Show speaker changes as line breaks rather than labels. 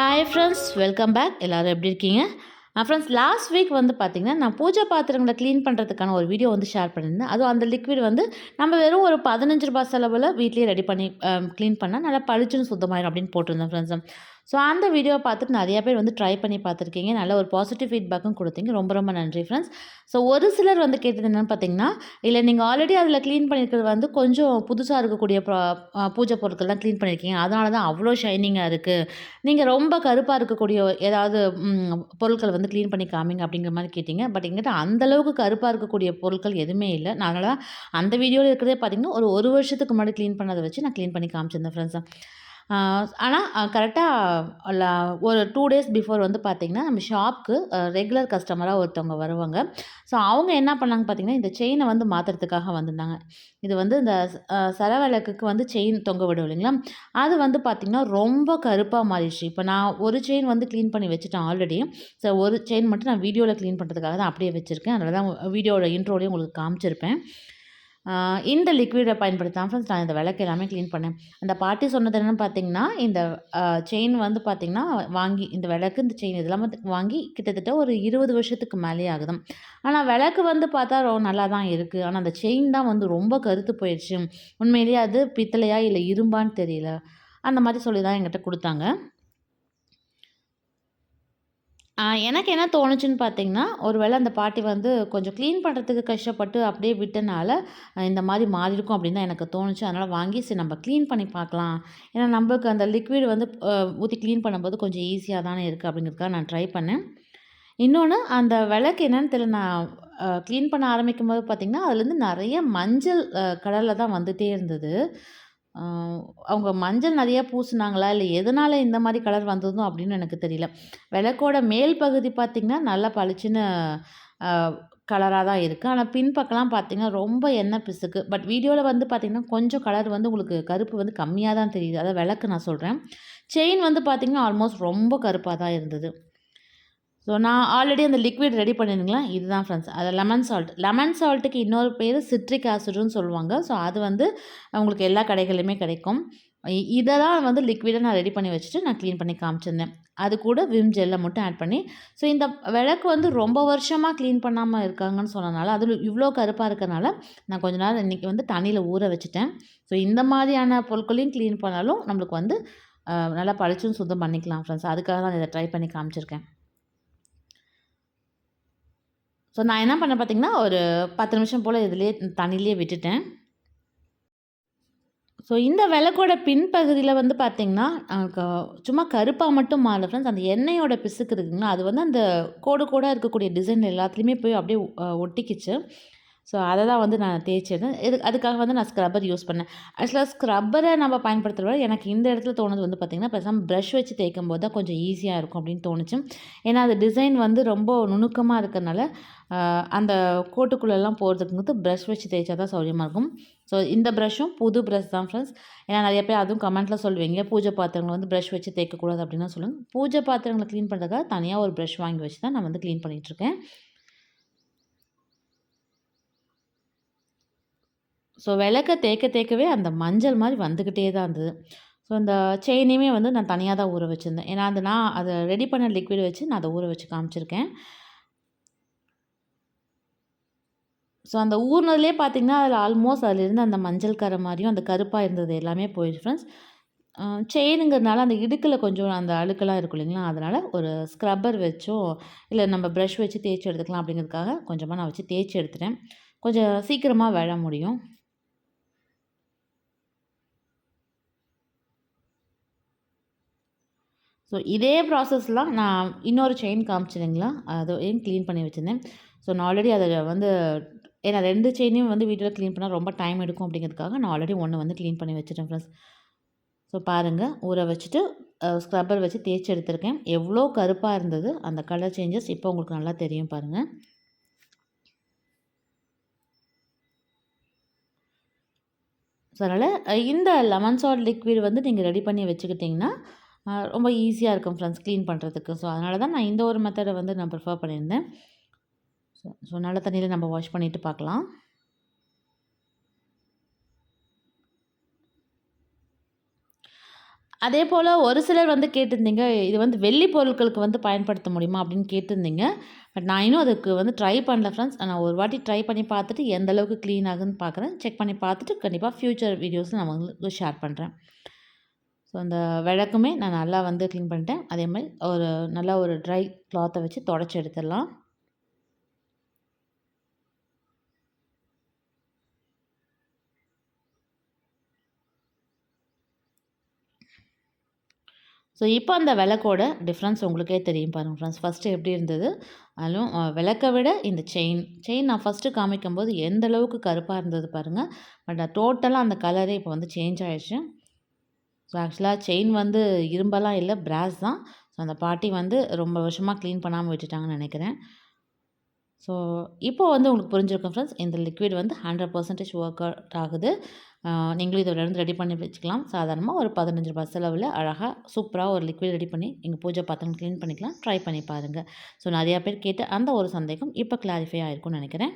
Hi friends welcome back எல்லோரும் எப்படி இருக்கீங்க? ஃப்ரெண்ட்ஸ் லாஸ்ட் வீக் வந்து பார்த்திங்கன்னா நான் பூஜை பாத்திரங்களை க்ளீன் பண்ணுறதுக்கான ஒரு வீடியோ வந்து ஷேர் பண்ணியிருந்தேன். அதுவும் அந்த லிக்விட் வந்து நம்ம வெறும் ஒரு பதினஞ்சு ரூபாய் செலவில் வீட்லேயே ரெடி பண்ணி க்ளீன் பண்ணால் நல்லா பளிச்சுன்னு சுத்தமாயிடும் அப்படின்னு போட்டிருந்தேன் ஃப்ரெண்ட்ஸ் ஸோ அந்த வீடியோவை பார்த்துட்டு நிறையா பேர் வந்து ட்ரை பண்ணி பார்த்துருக்கீங்க. நல்ல ஒரு பாசிட்டிவ் ஃபீட்பேக்கும் கொடுத்தீங்க. ரொம்ப ரொம்ப நன்றி ஃப்ரெண்ட்ஸ் ஸோ ஒரு சிலர் வந்து கேட்டது என்னென்னு பார்த்தீங்கன்னா இல்லை நீங்கள் ஆல்ரெடி அதில் க்ளீன் பண்ணியிருக்கிறது வந்து கொஞ்சம் புதுசாக இருக்கக்கூடிய ப்ரா பூஜை பொருட்கள் தான் க்ளீன் பண்ணியிருக்கீங்க அதனால தான் அவ்வளோ ஷைனிங்காக இருக்குது நீங்கள் ரொம்ப கருப்பாக இருக்கக்கூடிய ஏதாவது பொருட்கள் வந்து க்ளீன் பண்ணி காமிங்க அப்படிங்கிற மாதிரி கேட்டிங்க. பட் எங்கிட்ட அந்தளவுக்கு கருப்பாக இருக்கக்கூடிய பொருட்கள் எதுவுமே இல்லை. அதனால் அந்த வீடியோவில் இருக்கிறதே பார்த்தீங்கன்னா ஒரு ஒரு வருஷத்துக்கு முன்னாடி க்ளீன் பண்ணதை வச்சு நான் க்ளீன் பண்ணி காமிச்சிருந்தேன் ஃப்ரெண்ட்ஸ் ஆனால் கரெக்டாக ஒரு டூ டேஸ் பிஃபோர் வந்து பார்த்திங்கன்னா நம்ம ஷாப்க்கு ரெகுலர் கஸ்டமராக ஒருத்தவங்க வருவாங்க. ஸோ அவங்க என்ன பண்ணாங்க பார்த்திங்கன்னா இந்த செயினை வந்து மாற்றுறதுக்காக வந்திருந்தாங்க. இது வந்து இந்த சரவிளக்குக்கு வந்து செயின் தொங்க விடும் இல்லைங்களா? அது வந்து பார்த்திங்கன்னா ரொம்ப கருப்பாக மாறிடுச்சு. இப்போ நான் ஒரு செயின் வந்து க்ளீன் பண்ணி வச்சுட்டேன் ஆல்ரெடி. ஸோ ஒரு செயின் மட்டும் நான் வீடியோவில் க்ளீன் பண்ணுறதுக்காக தான் அப்படியே வச்சுருக்கேன். அதனால தான் வீடியோவில் இன்ட்ரோலையும் உங்களுக்கு காமிச்சிருப்பேன். இந்த லிக்விடை பயன்படுத்தி ஃப்ரெண்ட்ஸ் நான் இந்த விளக்கு எல்லாமே க்ளீன் பண்ணேன். அந்த பாட்டி சொன்னது என்னென்னு பார்த்தீங்கன்னா இந்த செயின் வந்து பார்த்திங்கன்னா வாங்கி இந்த விளக்கு இந்த செயின் இதெல்லாம் வாங்கி கிட்டத்தட்ட ஒரு இருபது வருஷத்துக்கு மேலே ஆகுது. ஆனால் விளக்கு வந்து பார்த்தா ரொம்ப நல்லா தான் இருக்குது ஆனால் அந்த செயின் தான் வந்து ரொம்ப கருத்து போயிடுச்சு உண்மையிலேயே அது பித்தளையா இல்லை இரும்பான்னு தெரியல. அந்த மாதிரி சொல்லி தான் என்கிட்ட கொடுத்தாங்க. எனக்கு என்ன தோணுச்சுன்னு பார்த்தீங்கன்னா, ஒருவேளை அந்த பாட்டி வந்து கொஞ்சம் க்ளீன் பண்ணுறதுக்கு கஷ்டப்பட்டு அப்படியே விட்டனால, இந்த இந்த மாறி மாறியிருக்கும் அப்படின்னு தான் எனக்கு தோணுச்சு. அதனால் வாங்கி சரி நம்ம க்ளீன் பண்ணி பார்க்கலாம். ஏன்னா நம்மளுக்கு அந்த லிக்விட் வந்து ஊற்றி க்ளீன் பண்ணும்போது கொஞ்சம் ஈஸியாக தானே இருக்குது அப்படிங்கிறதுக்காக நான் ட்ரை பண்ணேன். இன்னொன்று அந்த விளக்கு என்னன்னு தெரியல நான் க்ளீன் பண்ண ஆரம்பிக்கும்போது பார்த்திங்கன்னா அதுலேருந்து நிறைய மஞ்சள் கடலில் தான் வந்துகிட்டே இருந்தது. அவங்க மஞ்சள் நிறையா பூசுனாங்களா? இல்லை எதனால் இந்த மாதிரி கலர் வந்ததும் அப்படின்னு எனக்கு தெரியல. விளக்கோட மேல் பகுதி பார்த்திங்கன்னா நல்லா பளிச்சுன்னு கலராக தான் இருக்குது ஆனால் பின்பக்கம்லாம் பார்த்திங்கன்னா ரொம்ப எண்ணெய் பிசுக்கு. பட் வீடியோவில் வந்து பார்த்திங்கன்னா கொஞ்சம் கலர் வந்து உங்களுக்கு கருப்பு வந்து கம்மியாக தான் தெரியுது. அதாவது விளக்கு நான் சொல்கிறேன் செயின் வந்து பார்த்திங்கன்னா ஆல்மோஸ்ட் ரொம்ப கருப்பாக தான் இருந்தது. ஸோ நான் ஆல்ரெடி அந்த லிக்விட் ரெடி பண்ணியிருந்தேங்களா, இதுதான் ஃப்ரெண்ட்ஸ். அது லெமன் சால்ட். லெமன் சால்ட்டுக்கு இன்னொரு பேர் சிட்ரிக் ஆசிட்னு சொல்லுவாங்க. ஸோ அது வந்து உங்களுக்கு எல்லா கடைகள்லயுமே கிடைக்கும். இதை தான் வந்து லிக்விடை நான் ரெடி பண்ணி வச்சுட்டு நான் க்ளீன் பண்ணி காமிச்சிருந்தேன். அது கூட விம் ஜெல்லை மட்டும் ஆட் பண்ணி ஸோ இந்த விளக்கு வந்து ரொம்ப வருஷமாக க்ளீன் பண்ணாமல் இருக்காங்கன்னு சொன்னனால, அதில் இவ்வளோ கருப்பாக இருக்கனால, நான் கொஞ்ச நாள் இன்னைக்கு வந்து தண்ணியில் ஊற வச்சுட்டேன். ஸோ இந்த மாதிரியான பொருட்களையும் க்ளீன் பண்ணாலும் நம்மளுக்கு வந்து நல்லா பழிச்சும் சுத்தம் பண்ணிக்கலாம் ஃப்ரெண்ட்ஸ். அதுக்காக தான் இதை ட்ரை பண்ணி காமிச்சிருக்கேன். ஸோ நான் என்ன பண்ணேன் பார்த்தீங்கன்னா, ஒரு 10 நிமிஷம் போல் இதுலேயே தண்ணிலேயே விட்டுட்டேன். ஸோ இந்த விளக்கோட பின்பகுதியில் வந்து பார்த்திங்கன்னா க சும்மா கருப்பாக மட்டும் மாறல ஃப்ரெண்ட்ஸ். அந்த எண்ணெயோட பிசுக்கு இருக்குங்களா, அது வந்து அந்த கோடு கூட இருக்கக்கூடிய டிசைன் எல்லாத்துலேயுமே போய் அப்படியே ஒட்டிக்கிச்சு. ஸோ அதை தான் வந்து நான் தேய்ச்சிருந்தேன் இது அதுக்காக வந்து நான் ஸ்க்ரப்பர் யூஸ் பண்ணேன். ஆக்சுவலாக ஸ்க்ரப்பரை நம்ம பயன்படுத்துகிற விட எனக்கு இந்த இடத்துல தோணுது வந்து பார்த்தீங்கன்னா, பேசாமல் ப்ரஷ் வச்சு தேய்க்கும்போது தான் கொஞ்சம் ஈஸியாக இருக்கும் அப்படின்னு தோணுச்சு. ஏன்னா அது டிசைன் வந்து ரொம்ப நுணுக்கமாக இருக்கிறனால அந்த அந்த போகிறதுக்கு வந்து ப்ரஷ் வச்சு தேய்ச்சா தான் சௌரியமாக இருக்கும். ஸோ இந்த ப்ரஷ்ஷும் புது ப்ரஷ் தான் ஃப்ரெண்ட்ஸ். ஏன்னா நிறைய பேர் அதுவும் கமெண்ட்டில் சொல்லுவீங்க, பூஜை பாத்திரங்களை வந்து ப்ரஷ் வச்சு தேய்க்கக்கூடாது அப்படின்னா சொல்லுங்கள் பூஜை பாத்திரங்களை க்ளீன் பண்ணுறதுக்காக தனியாக ஒரு ப்ரஷ் வாங்கி வச்சு தான் நான் வந்து க்ளீன் பண்ணிகிட்ருக்கேன் ஸோ விளக்க தேய்க்க தேய்க்கவே அந்த மஞ்சள் மாதிரி வந்துக்கிட்டே தான் இருந்தது. ஸோ அந்த செயினையுமே வந்து நான் தனியாக தான் ஊற வச்சுருந்தேன் ஏன்னா அந்த நான் அதை ரெடி பண்ண லிக்விட் வச்சு நான் அதை ஊற வச்சு காமிச்சிருக்கேன். ஸோ அந்த ஊறுனதுலயே பார்த்தீங்கன்னா, அதில் ஆல்மோஸ்ட் அதில அந்த மஞ்சள் கரை மாதிரியும் அந்த கருப்பாக இருந்தது எல்லாமே போயிடுச்சு ஃப்ரெண்ட்ஸ். செயினுங்கிறதுனால அந்த இடுக்கில் கொஞ்சம் அந்த அழுக்கெல்லாம் இருக்கும் இல்லைங்களா, அதனால் ஒரு ஸ்க்ரப்பர் வச்சோ, இல்லை நம்ம ப்ரஷ் வச்சு தேய்ச்சி எடுத்துக்கலாம் அப்படிங்கிறதுக்காக கொஞ்சமாக நான் வச்சு தேய்ச்சி எடுத்துட்டேன். கொஞ்சம் சீக்கிரமாக விழ முடியும். ஸோ இதே ப்ராசஸ்லாம் நான் இன்னொரு செயின் காமிச்சேன் அதையும் க்ளீன் பண்ணி வச்சுருந்தேன் ஸோ நான் ஆல்ரெடி அதை வந்து ஏன்னா ரெண்டு செயினையும் வந்து வீட்டில் க்ளீன் பண்ணால் ரொம்ப டைம் எடுக்கும் அப்படிங்கிறதுக்காக நான் ஆல்ரெடி ஒன்று வந்து க்ளீன் பண்ணி வச்சுட்டேன் ஃப்ரெண்ட்ஸ். ஸோ பாருங்கள் ஊற வச்சுட்டு ஸ்க்ரப்பர் வச்சு தேய்ச்சி எடுத்திருக்கேன். எவ்வளோ கருப்பாக இருந்தது. அந்த கலர் சேஞ்சஸ் இப்போ உங்களுக்கு நல்லா தெரியும் பாருங்கள் ஸோ அதனால் இந்த லெமன் சால்ட் லிக்விட் வந்து நீங்கள் ரெடி பண்ணி வச்சுக்கிட்டிங்கன்னா ரொம்ப ஈஸியாக இருக்கும் ஃப்ரெண்ட்ஸ் க்ளீன் பண்ணுறதுக்கு. ஸோ அதனால தான் நான் இந்த ஒரு மெத்தடை வந்து நான் ப்ரிஃபர் பண்ணியிருந்தேன். ஸோ ஸோ நல்ல தண்ணியில் நம்ம வாஷ் பண்ணிவிட்டு பார்க்கலாம். அதே போல் ஒரு சிலர் வந்து கேட்டிருந்தீங்க இது வந்து வெள்ளி பொருட்களுக்கு வந்து பயன்படுத்த முடியுமா அப்படின்னு கேட்டிருந்தீங்க பட் நான் இன்னும் அதுக்கு வந்து ட்ரை பண்ணல ஃப்ரெண்ட்ஸ் நான் ஒரு வாட்டி ட்ரை பண்ணி பார்த்துட்டு எந்த அளவுக்கு க்ளீன் ஆகுதுன்னு பார்க்குறேன் செக் பண்ணி பார்த்துட்டு கண்டிப்பாக ஃப்யூச்சர் வீடியோஸ் நான் உங்களுக்கு ஷேர் பண்ணுறேன் ஸோ அந்த விளக்குமே நான் நல்லா வந்து க்ளீன் பண்ணிட்டேன். அதே மாதிரி ஒரு நல்லா ஒரு ட்ரை கிளாத்தை வச்சு தொடச்சி எடுத்துடலாம். ஸோ இப்போ அந்த விளக்கோட டிஃப்ரென்ஸ் உங்களுக்கே தெரியும் பாருங்கள் ஃப்ரெண்ட்ஸ் ஃபஸ்ட்டு எப்படி இருந்தது? அதுவும் விளக்கை விட இந்த செயின் செயின் நான் ஃபஸ்ட்டு காமிக்கும்போது எந்த அளவுக்கு கருப்பாக இருந்தது பாருங்கள் பட் டோட்டலாக அந்த கலரே இப்போ வந்து சேஞ்ச் ஆகிடுச்சு ஸோ ஆக்சுவலாக செயின் வந்து இரும்பெல்லாம் இல்லை பிராஸ் தான். ஸோ அந்த பாட்டி வந்து ரொம்ப வருஷமாக க்ளீன் பண்ணாமல் விட்டுட்டாங்கன்னு நினைக்கிறேன். ஸோ இப்போ வந்து உங்களுக்கு புரிஞ்சிருக்கும் ஃப்ரெண்ட்ஸ் இந்த லிக்விட் வந்து ஹண்ட்ரட் பர்சன்டேஜ் ஒர்க் அவுட் ஆகுது நீங்களும் இதில் இருந்து ரெடி பண்ணி வச்சுக்கலாம். சாதாரணமாக ஒரு பதினஞ்சு ரூபாய் செலவில் அழகாக சூப்பராக ஒரு லிக்விட் ரெடி பண்ணி எங்கள் பூஜை பாத்திரம் க்ளீன் பண்ணிக்கலாம். ட்ரை பண்ணி பாருங்கள் ஸோ நிறையா பேர் கேட்டு அந்த ஒரு சந்தேகம் இப்போ கிளாரிஃபை ஆகிருக்கும்னு நினைக்கிறேன்.